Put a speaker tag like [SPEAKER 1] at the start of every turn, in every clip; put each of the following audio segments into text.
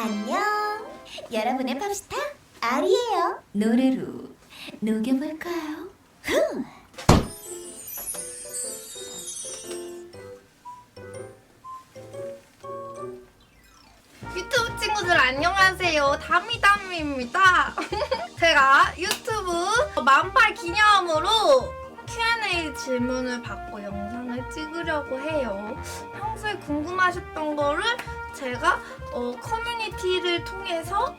[SPEAKER 1] 안녕. 여러분의 팝스타 아리예요. 노래로 녹여볼까요? 후.
[SPEAKER 2] 유튜브 친구들 안녕하세요. 다미다미입니다. 제가 유튜브 만팔 기념으로 Q&A 질문을 받고 영상을 찍으려고 해요. 평소에 궁금하셨던 거를 제가 어, 커뮤니티를 통해서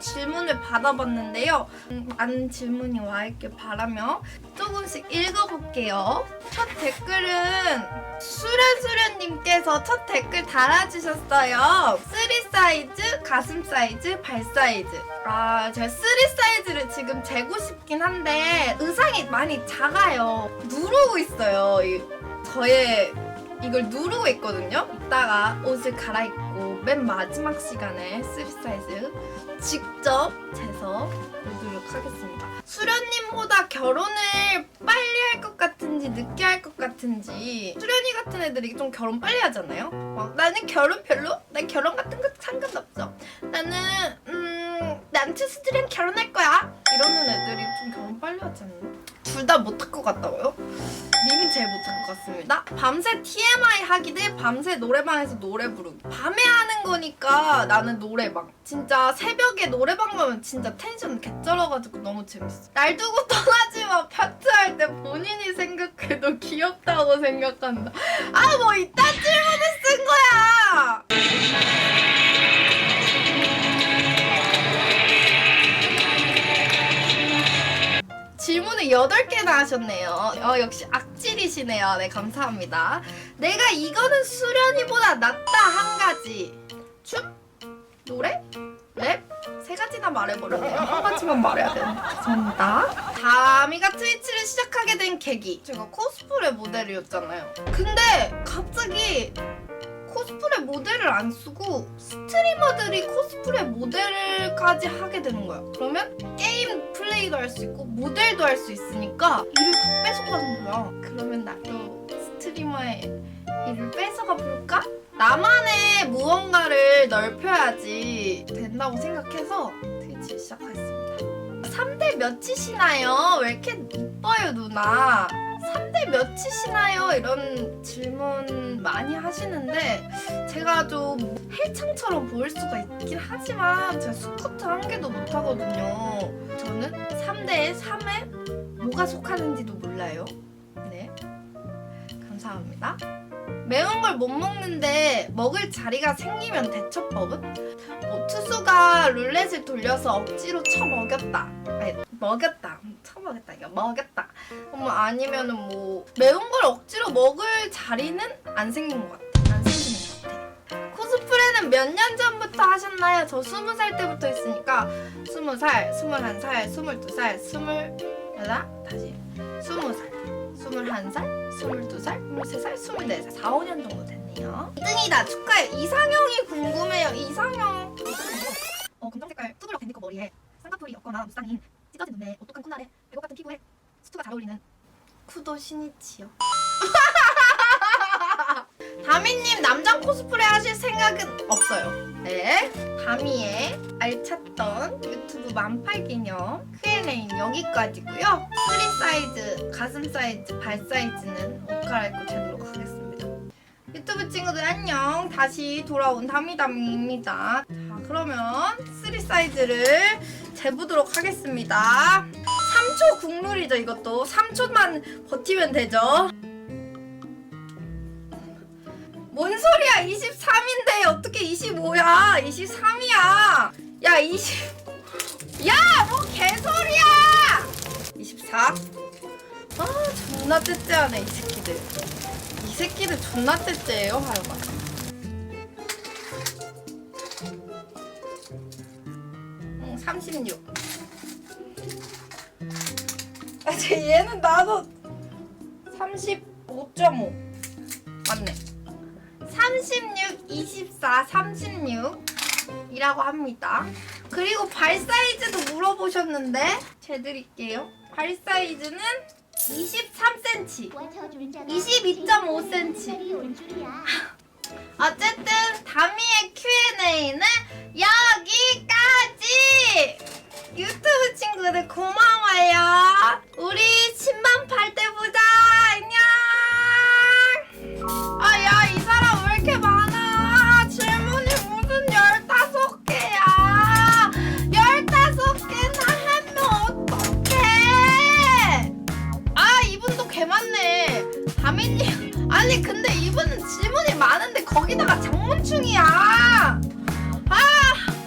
[SPEAKER 2] 질문을 받아봤는데요. 음, 많은 질문이 와 있길 바라며 조금씩 읽어볼게요. 첫 댓글은 수련수련님께서 첫 댓글 달아주셨어요. 3 사이즈, 가슴 사이즈, 발 사이즈. 아, 제가 3 사이즈를 지금 재고 싶긴 한데 의상이 많이 작아요. 누르고 있어요. 이, 저의 이걸 누르고 있거든요. 이따가 옷을 갈아입고 맨 마지막 시간에 3 사이즈 직접 재서 보도록 하겠습니다. 수련님보다 결혼을 빨리 할 것 같은지 늦게 할 것 같은지 수련이 같은 애들이 좀 결혼 빨리 하잖아요. 막 나는 결혼 별로? 난 결혼 같은 거 상관없어. 나는 음 남친수들이랑 결혼할 거야. 이러는 애들이 좀 결혼 빨리 하지 않나? 둘 다 못할 것 같다고요? 님이 제일 못할 것 같습니다. 밤새 TMI 하기 대 밤새 노래방에서 노래 부르기. 밤에 하는 거니까 나는 노래방. 진짜 새벽에 노래방 가면 진짜 텐션 개쩔어가지고 너무 재밌어. 날 두고 떠나지 마 파트 할 때 본인이 생각해도 귀엽다고 생각한다. 아 뭐 이딴 질문을 쓴 거야. 8개나 하셨네요. 어, 역시 악질이시네요. 네, 감사합니다. 내가 이거는 수련이보다 낫다 한 가지. 춤? 노래? 랩? 세 가지나 말해버렸네요. 한 가지만 말해야 되는데. 죄송합니다. 다미가 트위치를 시작하게 된 계기. 제가 코스프레 모델이었잖아요. 근데 갑자기 코스프레 모델을 안 쓰고 스트리머들이 코스프레 모델까지 하게 되는 거야. 그러면 게임 플레이도 할 수 있고 모델도 할 수 있으니까 일을 다 뺏어가는 거야. 그러면 나도 스트리머의 일을 뺏어가 볼까? 나만의 무언가를 넓혀야지 된다고 생각해서 트위치 시작하겠습니다. 3대 몇이시나요? 왜 이렇게 이뻐요 누나? 3대 몇이시나요? 이런 질문 많이 하시는데 제가 좀 헬창처럼 보일 수가 있긴 하지만 제가 스쿼트 한 개도 못 하거든요. 저는 3대에 3에 뭐가 속하는지도 몰라요. 네. 감사합니다. 매운 걸 못 먹는데 먹을 자리가 생기면 대처법은? 뭐 투수가 룰렛을 돌려서 억지로 쳐 먹였다. 아니, 먹였다. 쳐 먹였다. 이거 먹였다. 뭐 아니면은 뭐 매운 걸 억지로 먹을 자리는 안 생긴 것 같아. 안 생기는 것 같아. 코스프레는 몇 년 전부터 하셨나요? 저 스무 살 때부터 했으니까 스무 살, 스물한 살, 스물두 살, 스물 여덟 다시 스무 살, 스물한 살, 스물두 살, 스물세 살, 스물네 살, 4, 5년 정도 됐네요. 2등이다 축하해. 이상형이 궁금해요. 이상형.
[SPEAKER 3] 어, 검정 색깔 뚜블럭 밴디코 머리에 쌍꺼풀이 없거나 무쌍인 찢어진 눈에 오똑한 콧날에 백옥 같은 피부에 수트가 잘 어울리는
[SPEAKER 2] 쿠도 시니치요. 다미님 남장 코스프레 하실 생각은 없어요. 네. 다미의 알찼던 유튜브 만팔 기념 Q&A는 여기까지고요. 3 사이즈, 가슴 사이즈, 발 사이즈는 옷 갈아입고 재도록 하겠습니다. 유튜브 친구들 안녕. 다시 돌아온 다미다미입니다. 자, 그러면 3 사이즈를 재보도록 하겠습니다. 3초 국룰이죠 이것도. 3초만 버티면 되죠? 뭔 소리야 23인데 어떻게 25야? 23이야. 야 20... 야뭐 개소리야! 24? 아 존나 째째하네 이 새끼들. 이 새끼들 존나 째째해요 하여간 36 아, 쟤 얘는 나도 35.5 맞네. 36, 24, 36이라고 합니다. 그리고 발 사이즈도 물어보셨는데 재드릴게요. 발 사이즈는 23cm
[SPEAKER 1] 22.5cm.
[SPEAKER 2] 어쨌든 다미의 Q&A는 맞 아니 근데 이분은 질문이 많은데 거기다가 장문충이야.